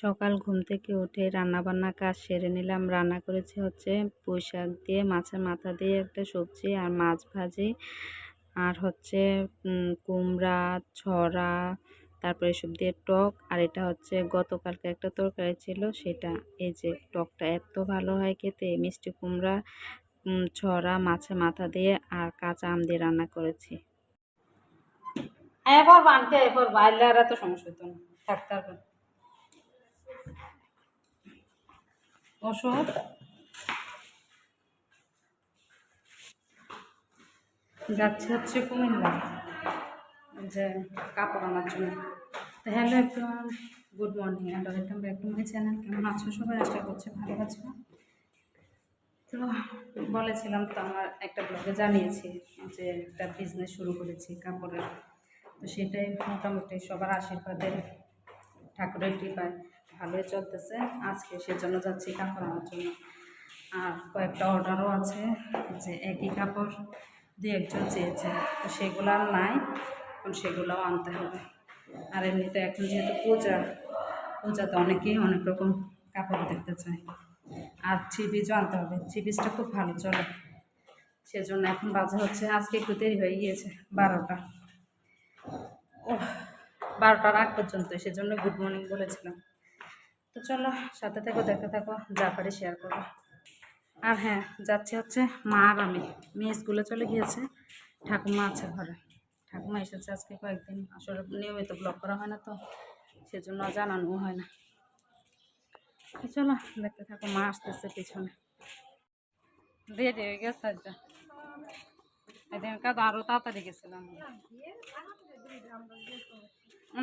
সকাল ঘুম থেকে উঠে রান্নাবান্না কাজ সেরে নিলাম। রান্না করেছি হচ্ছে পুঁই শাক দিয়ে, মাছের মাথা দিয়ে একটা সবজি আর মাছ ভাজি। আর হচ্ছে কুমড়া, ছড়া, তারপরে এসব দিয়ে টক। আর এটা হচ্ছে গতকালকে একটা তরকারি ছিল, সেটা এই যে টকটা এত ভালো হয় খেতে। মিষ্টি কুমড়া ছড়া, মাছের মাথা দিয়ে আর কাঁচা আম দিয়ে রান্না করেছি। এবার বানতে এবার বাইরে আর এত সমস্যা হতো না। থাকতে ওষুধ যাচ্ছে হচ্ছে কুমিল্লা। যে কাপড় আনার জন্য। তো হ্যালো একটু good morning and welcome back to my channel কেমন আছো সবাই? আশা করছি ভালো আছো। তো বলেছিলাম তো আমার একটা ব্লগে জানিয়েছি যে একটা বিজনেস শুরু করেছি কাপড়ের। তো সেটাই মোটামুটি সবার আশীর্বাদে ঠাকুরের কৃপায় ভালোই চলতেছে। আজকে সেজন্য যাচ্ছি কাপড় আনার জন্য। আর কয়েকটা অর্ডারও আছে, যে একই কাপড় দু একজন চেয়েছে। তো সেগুলো আর নাই, এখন সেগুলোও আনতে হবে। আর এমনিতে এখন যেহেতু পূজা, পূজাতে অনেকেই অনেক রকম কাপড় দেখতে চায়। আর থ্রি আনতে হবে। থ্রি পিসটা খুব ভালো চলে। সেজন্য এখন বাজে হচ্ছে, আজকে একটু দেরি হয়ে গিয়েছে, বারোটা। ও বারোটার আগ পর্যন্ত, সেজন্য গুড মর্নিং বলেছিলাম। তো চলো সাথে থাকো, দেখতে থাকো, যা পারি শেয়ার করো। আর হ্যাঁ যাচ্ছে হচ্ছে মা আর আমি। মেয়ে স্কুলে চলে গিয়েছে, ঠাকুমা আছে ঘরে। ঠাকুমা এসেছে আজকে কয়েকদিন, আসলে নিয়মিত ব্লগ করা হয় না তো, সেজন্য জানানো হয় না। চলো, দেখতে থাকো, মা আসতেছে পিছনে। দিয়ে দিয়ে গেছে এদিন তাড়াতাড়ি গেছিলাম।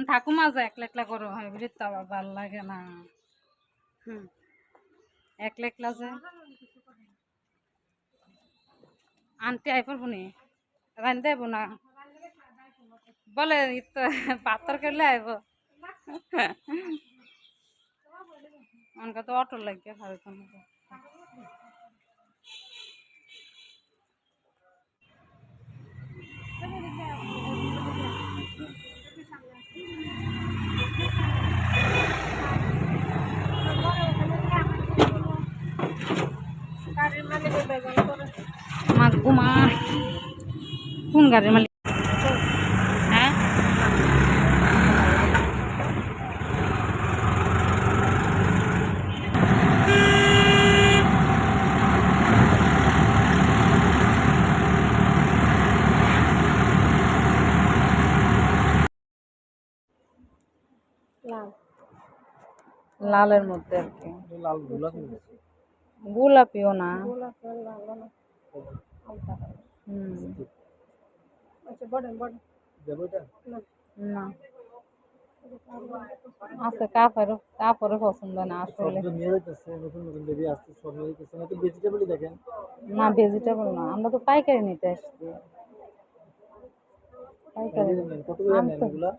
ঠাকুমা যে একলা একলা করো হয় বুঝি তো আবার ভালো লাগে না। একলা একলা যে আনতে আই পারব নি? রান্ধতে আইব না? বলে তো পাথর করলে আইব। অনকা তো অটো লাগে ভাবে কোনো কোন গাড়ির মালিক? হ্যাঁ? লালের মধ্যে আর কি। লাল গোলাপি গোলাপিও না। আচ্ছা কাপড় পছন্দ না আসলে। না ভেজিটেবলই দেখেন। না ভেজিটেবল না। আমরা তো পাইকারি নিতে আসছি। এগুলা?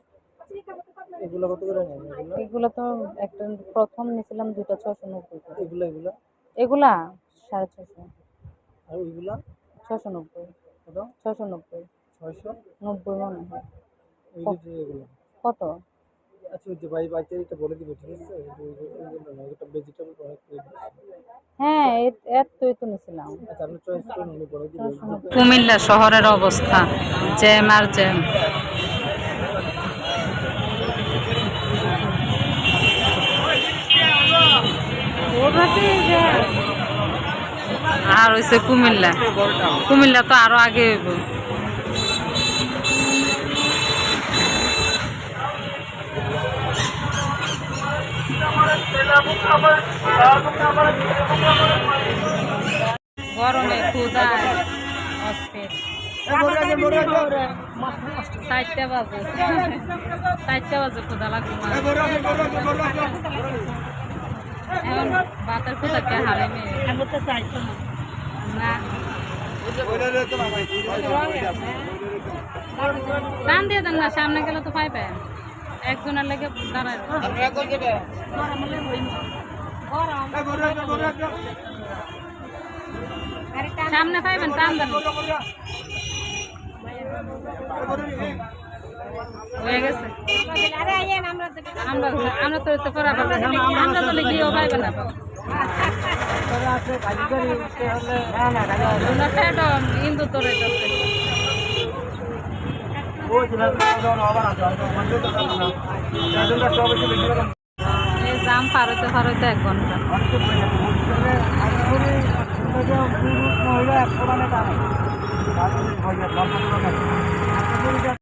এগুলা কত করে নেন এগুলা? এগুলো তো একটা প্রথম নিয়েছিলাম দুটা ছশো নব্বই। এগুলা এগুলা? এগুলা? সাড়ে ছশো আর ওইগুলা? ছশো নব্বই। কত? ছশো নব্বই। ছয়শো? নব্বই মনে হয়। ওই যে এগুলো। কত? আচ্ছা ওই যে ভাই বলে দিবে ঠিক আছে? ভেজিটেবল। হ্যাঁ এতই তো আচ্ছা কুমিল্লা শহরের অবস্থা। জ্যাম আর জ্যাম। আর হইছে কুমিল্লা। কুমিল্লা তো আরও আগে গরমে চারটা বাজে চারটা বাজে ক্ষুদা লাগবে এখন বাতের ক্ষুদা হারে মেয়ে না। টান দিয়ে দেন না সামনে গেলে তো পাইবে। একজনের লেগে দাঁড়ায়। সামনে পাইবেন টান দেন। হয়ে গেছে? আমরা আমরা তো তো পাবো আমরা তো গিয়েও পাইবে না। করি ইন্দু তোর জাম পার হইতে পার এক ঘণ্টা। করে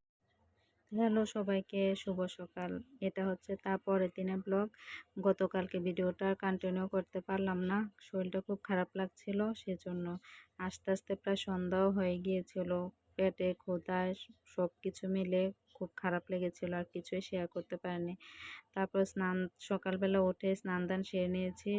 হ্যালো সবাইকে, শুভ সকাল। এটা হচ্ছে তারপরের দিনের ব্লগ। গতকালকে ভিডিওটা কন্টিনিউ করতে পারলাম না। শরীরটা খুব খারাপ লাগছিল, সেজন্য আস্তে আস্তে প্রায় সন্ধ্যাও হয়ে গিয়েছিল। পেটে ক্ষুধায় সব কিছু মিলে খুব খারাপ লেগেছিল, আর কিছুই শেয়ার করতে পারিনি। তারপর স্নান, সকালবেলা উঠে স্নান দান সেরে নিয়েছি।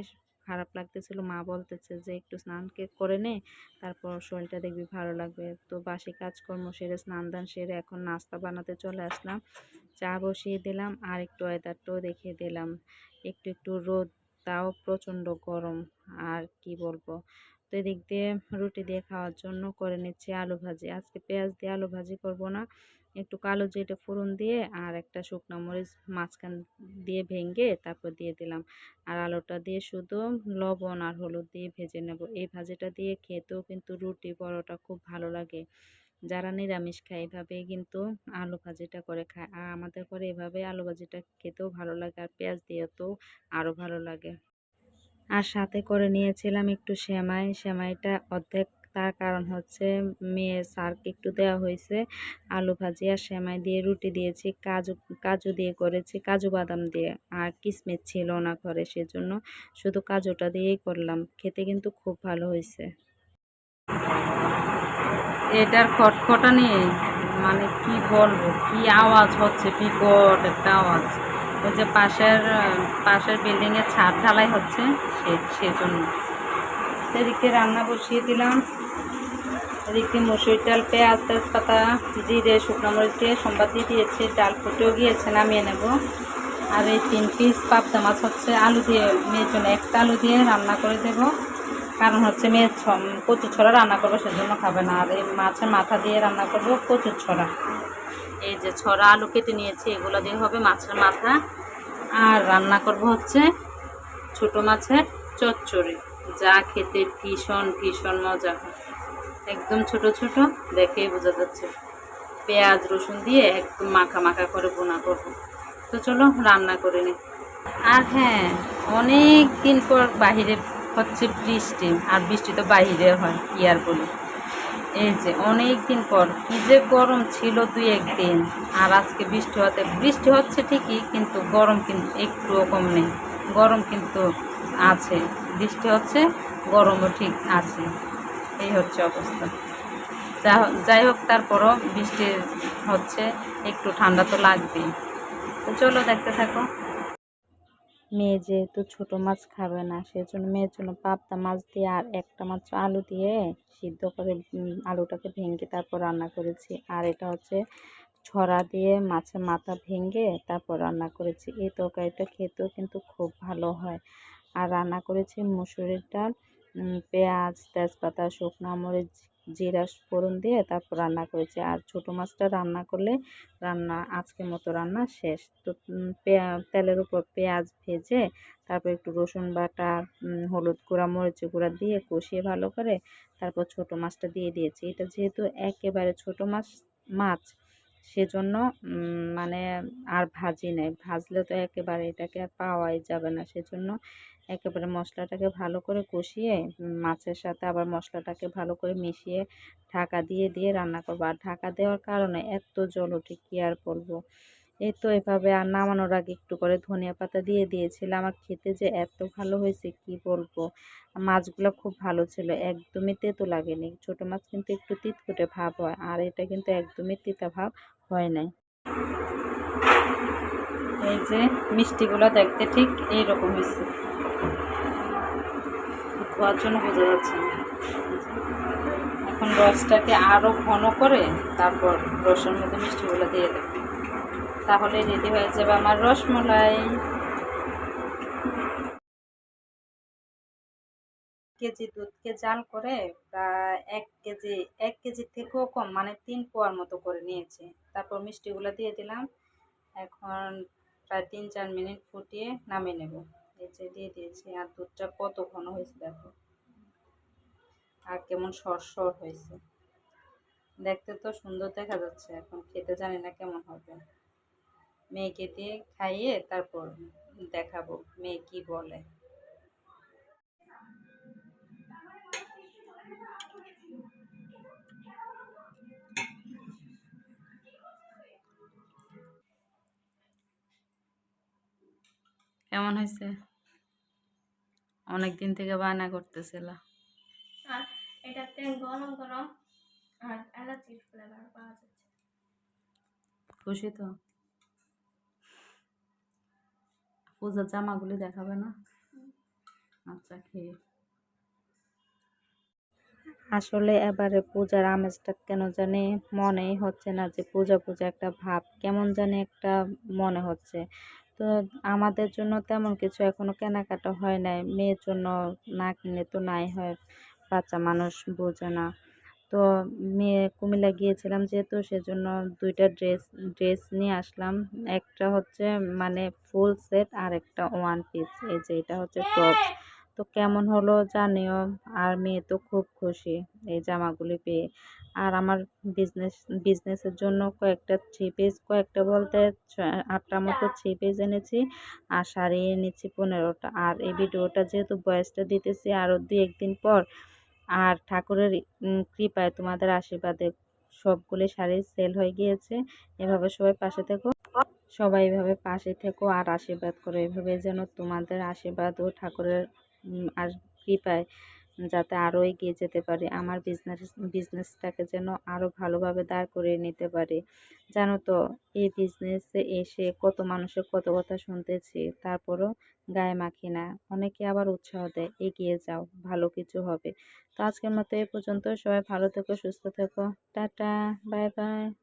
খারাপ লাগতেছিল, মা বলতেছে যে একটু স্নান করে নে, তারপর শরীরটা দেখবি ভালো লাগবে। তো বাসি কাজকর্ম সেরে, স্নান দান সেরে এখন নাস্তা বানাতে চলে আসলাম। চা বসিয়ে দিলাম, আর একটু ওয়েদারটাও দেখিয়ে দিলাম। একটু একটু রোদ, তাও প্রচণ্ড গরম, আর কি বলব। তো এদিক দিয়ে রুটি দিয়ে খাওয়ার জন্য করে নিচ্ছি আলু ভাজি। আজকে পেঁয়াজ দিয়ে আলু ভাজি করব না একটু কালো জিরে ফোড়ন দিয়ে আর একটা শুকনো মরিচ মাঝখান দিয়ে ভেঙে তারপর দিয়ে দিলাম। আর আলুটা দিয়ে শুধু লবণ আর হলুদ দিয়ে ভেজে নেব। এই ভাজিটা দিয়ে খেতেও কিন্তু রুটি পরোটা খুব ভালো লাগে। যারা নিরামিষ খায়, এভাবেই কিন্তু আলু ভাজিটা করে খায়। আর আমাদের করে এভাবে আলু ভাজিটা খেতেও ভালো লাগে আর পেঁয়াজ দিয়ে তো আরও ভালো লাগে। আর সাথে করে নিয়েছিলাম একটু সেমাই। সেমাইটা অর্ধেক তার কারণ হচ্ছে মেয়ে সার্ক একটু দেওয়া হয়েছে আলু ভাজি আর সেমাই দিয়ে রুটি দিয়েছি, কাজু কাজু দিয়ে করেছি, কাজু বাদাম দিয়ে। আর কিসমিস ছিল না ঘরে, সেজন্য শুধু কাজুটা দিয়েই করলাম। খেতে কিন্তু খুব ভালো হয়েছে। এটার খটখটানি মানে কি বলব, কি আওয়াজ হচ্ছে, বিকট একটা আওয়াজ। ওই যে পাশের পাশের বিল্ডিংয়ের ছাদ ঢালাই হচ্ছে, সে, সেজন্য। সেদিকে রান্না বসিয়ে দিলাম। এদিকে মসুর ডাল, পেঁয়াজ তেজপাতা, জিরে, শুকনো মরিচ দিয়ে সম্বাদ দিয়ে দিয়েছি। ডাল ফুটেও গিয়েছে, নামিয়ে নেব। আর এই তিন পিস পাবদা মাছ হচ্ছে আলু দিয়ে, মেয়ের জন্য একটা আলু দিয়ে রান্না করে দেব। কারণ হচ্ছে মেয়ের কচুর ছড়া রান্না করব, সেজন্য খাবে না। আর এই মাছের মাথা দিয়ে রান্না করব কচুর ছড়া। এই যে ছড়া আলু কেটে নিয়েছি, এগুলো দিয়ে হবে মাছের মাথা। আর রান্না করব হচ্ছে ছোট মাছের চচ্চড়ি। যা খেতে ভীষণ ভীষণ মজা হয়। একদম ছোট ছোট, দেখেই বোঝা যাচ্ছে। পেঁয়াজ, রসুন দিয়ে একদম মাখা মাখা করে বোনা করব। তো চলো রান্না করে নিই আর হ্যাঁ অনেক দিন পর বাহিরে হচ্ছে বৃষ্টি, আর বৃষ্টি তো বাহিরে হয়, কি আর বলি। এই যে অনেক দিন পর, কি যে গরম ছিল দুই একদিন, আর আজকে বৃষ্টি হতে, বৃষ্টি হচ্ছে ঠিকই, কিন্তু গরম কিন্তু একটুও কম নেই। গরম কিন্তু আছে, বৃষ্টি হচ্ছে, গরমও ঠিক আছে। এই হচ্ছে অবস্থা। যাই হোক, তারপরও বৃষ্টি হচ্ছে, একটু ঠান্ডা তো লাগবেই। তো চলো দেখতে থাকো। মেয়ে যেহেতু ছোট মাছ খাবে না, সেজন্য মেয়ের জন্য পাবদা মাছ দিয়ে আর একটা মাত্র আলু দিয়ে সিদ্ধ করে আলুটাকে ভেঙে তারপর রান্না করেছি। আর এটা হচ্ছে ছড়া দিয়ে মাছের মাথা ভেঙে তারপর রান্না করেছি। এই তরকারিটা খেতেও কিন্তু খুব ভালো হয়। আর রান্না করেছি মুসুরির ডাল। পেঁয়াজ, তেজপাতা, শুকনো মরিচ, জিরা ফোড়ন দিয়ে তারপর রান্না করেছি। আর ছোটো মাছটা রান্না করলে রান্না আজকের মতো রান্না শেষ। তো তেলের উপর পেঁয়াজ ভেজে তারপর একটু রসুন বাটা হলুদ গুঁড়া, মরিচ গুঁড়া দিয়ে কষিয়ে ভালো করে তারপর ছোটো মাছটা দিয়ে দিয়েছি। এটা যেহেতু একেবারে ছোটো মাছ মাছ, সেজন্য মানে আর ভাজি নেই। ভাজলে তো একেবারে এটাকে আর পাওয়াই যাবে না। সেজন্য একেবারে মশলাটাকে ভালো করে কষিয়ে মাছের সাথে আবার মশলাটাকে ভালো করে মিশিয়ে ঢাকা দিয়ে দিয়ে রান্না করব। আর ঢাকা দেওয়ার কারণে এত জল ওঠে, কী আর বলব? এই তো এভাবে আর নামানোর আগে একটু করে ধনিয়া পাতা দিয়ে দিয়েছিলাম আমার খেতে যে এত ভালো হয়েছে, কি বলব? মাছগুলো খুব ভালো ছিল, একদমই তেতো লাগেনি। ছোটো মাছ কিন্তু একটু তিতকুটে ভাব হয়, আর এটা কিন্তু একদমই তিতা ভাব হয় নাই। এই যে মিষ্টিগুলো দেখতে ঠিক এইরকম হয়েছে। ধোয়ার জন্য বোঝা যাচ্ছে না। এখন রসটাকে আরও ঘন করে তারপর রসের মধ্যে মিষ্টিগুলো দিয়ে দেবো। তাহলে রেডি হয়ে যাবে আমার রসমলাই। কেজি দুধকে জাল করে প্রায় এক কেজি, এক কেজির থেকেও কম মানে তিন পোয়ার মতো করে নিয়েছি। তারপর মিষ্টিগুলো দিয়ে দিলাম। এখন প্রায় তিন চার মিনিট ফুটিয়ে নামিয়ে নেব। এই দিয়ে দিয়েছি। আর দুধটা কত ঘন হয়েছে দেখো। আর কেমন সরসর হয়েছে। দেখতে তো সুন্দর দেখা যাচ্ছে। এখন খেতে জানি না কেমন হবে। মেয়েকে দিয়ে খাইয়ে তারপর দেখাবো। মেয়ে কি বলে। কেমন হয়েছে? অনেক দিন থেকে বায়না করতেছিল। আর এটাতে গরম গরম আর এলাচির ফ্লেভার পাওয়া যাচ্ছে। খুশি তো? পূজার জামাগুলি দেখাবে না? আচ্ছা খেয়ে। আসলে এবারে পূজার আমেজটা কেন জানি মনেই হচ্ছে না যে পূজা পূজা একটা ভাব। কেমন জানি একটা মনে হচ্ছে। তো আমাদের জন্য তেমন কিছু এখনও কেনাকাটা হয় নাই। মেয়ের জন্য না কিনলে তো নাই হয়, বাচ্চা মানুষ বোঝে না। তো মেয়ে কুমিল্লা গিয়েছিলাম যেহেতু সেজন্য দুইটা ড্রেস ড্রেস নিয়ে আসলাম। একটা হচ্ছে মানে ফুল সেট আর একটা ওয়ান পিস। এই যে এটা হচ্ছে টপ তো কেমন হলো জানিও। আর মেয়ে তো খুব খুশি। এই জামাগুলি পেয়ে। আর আমার বিজনেস বিজনেসের জন্য কয়েকটা থ্রি পিস কয়েকটা বলতে আটটা মতো থ্রি পিস এনেছি আর শাড়ি এনেছি পনেরোটা। আর এই ভিডিওটা যেহেতু বয়সটা দিতেছি আরও দু একদিন পর আর ঠাকুরের কৃপায় তোমাদের আশীর্বাদে সবগুলি শাড়ি সেল হয়ে গিয়েছে। এভাবে সবাই পাশে থেকো। সবাই এভাবে পাশে থেকো আর আশীর্বাদ করো। এভাবে যেন তোমাদের আশীর্বাদ ও ঠাকুরের আর কৃপায় যাতে আরও এগিয়ে যেতে পারি, আমার বিজনেস বিজনেসটাকে যেন আরও ভালোভাবে দাঁড় করিয়ে নিতে পারি। জানো তো, এই বিজনেসে এসে কত মানুষের কত কথা শুনতেছি, তারপরও গায়ে মাখি না। অনেকে আবার উৎসাহ দেয়, এগিয়ে যাও, ভালো কিছু হবে। তো আজকের মতো এ পর্যন্ত, সবাই ভালো থেকো, সুস্থ থেকো। Tata bye bye